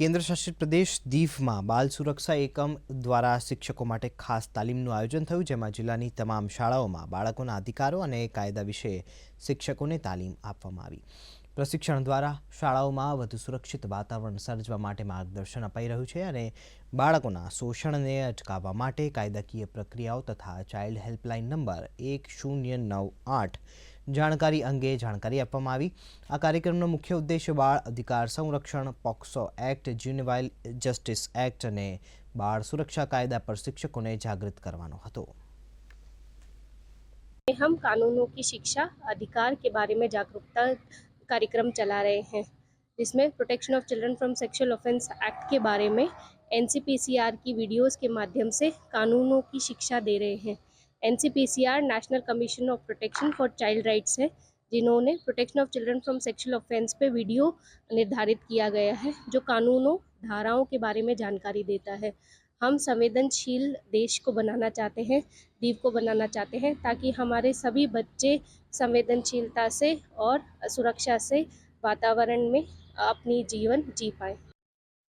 કેન્દ્રશાસિત પ્રદેશ દીવમાં બાલ સુરક્ષા એકમ દ્વારા શિક્ષકો માટે ખાસ તાલીમનું આયોજન થયું જેમાં જિલ્લાની તમામ શાળાઓમાં બાળકોના અધિકારો અને કાયદા વિશે શિક્ષકોને તાલીમ આપવામાં આવી પ્રશિક્ષણ દ્વારા શાળાઓમાં વધુ સુરક્ષિત વાતાવરણ સર્જવા માટે માર્ગદર્શન અપાઈ રહ્યું છે અને બાળકોના શોષણને અટકાવવા માટે કાયદાકીય પ્રક્રિયાઓ તથા ચાઇલ્ડ હેલ્પલાઇન નંબર એક શૂન્ય નવ આઠ જાણકારી અંગે જાણકારી આપવામાં આવી આ કાર્યક્રમનો મુખ્ય ઉદ્દેશ્ય બાળ અધિકાર સંરક્ષણ POCSO act juvenile justice act અને બાળ સુરક્ષા કાયદા પર શિક્ષકોને જાગૃત કરવાનો હતો हम कानूनों की शिक्षा अधिकार के बारे में जागरूकता कार्यक्रम चला रहे हैं जिसमें protection of children from sexual offence act के बारे में एन की वीडियोस के माध्यम से कानूनों की शिक्षा दे रहे हैं an national commission of protection for child rights है जिन्होंने protection of children from sexual offence पे वीडियो निर्धारित किया गया है जो कानूनों धाराओं के बारे में जानकारी देता है हम संवेदनशील देश को बनाना चाहते हैं द्वीप को बनाना चाहते हैं ताकि हमारे सभी बच्चे संवेदनशीलता से और सुरक्षा से वातावरण में अपनी जीवन जी पाएँ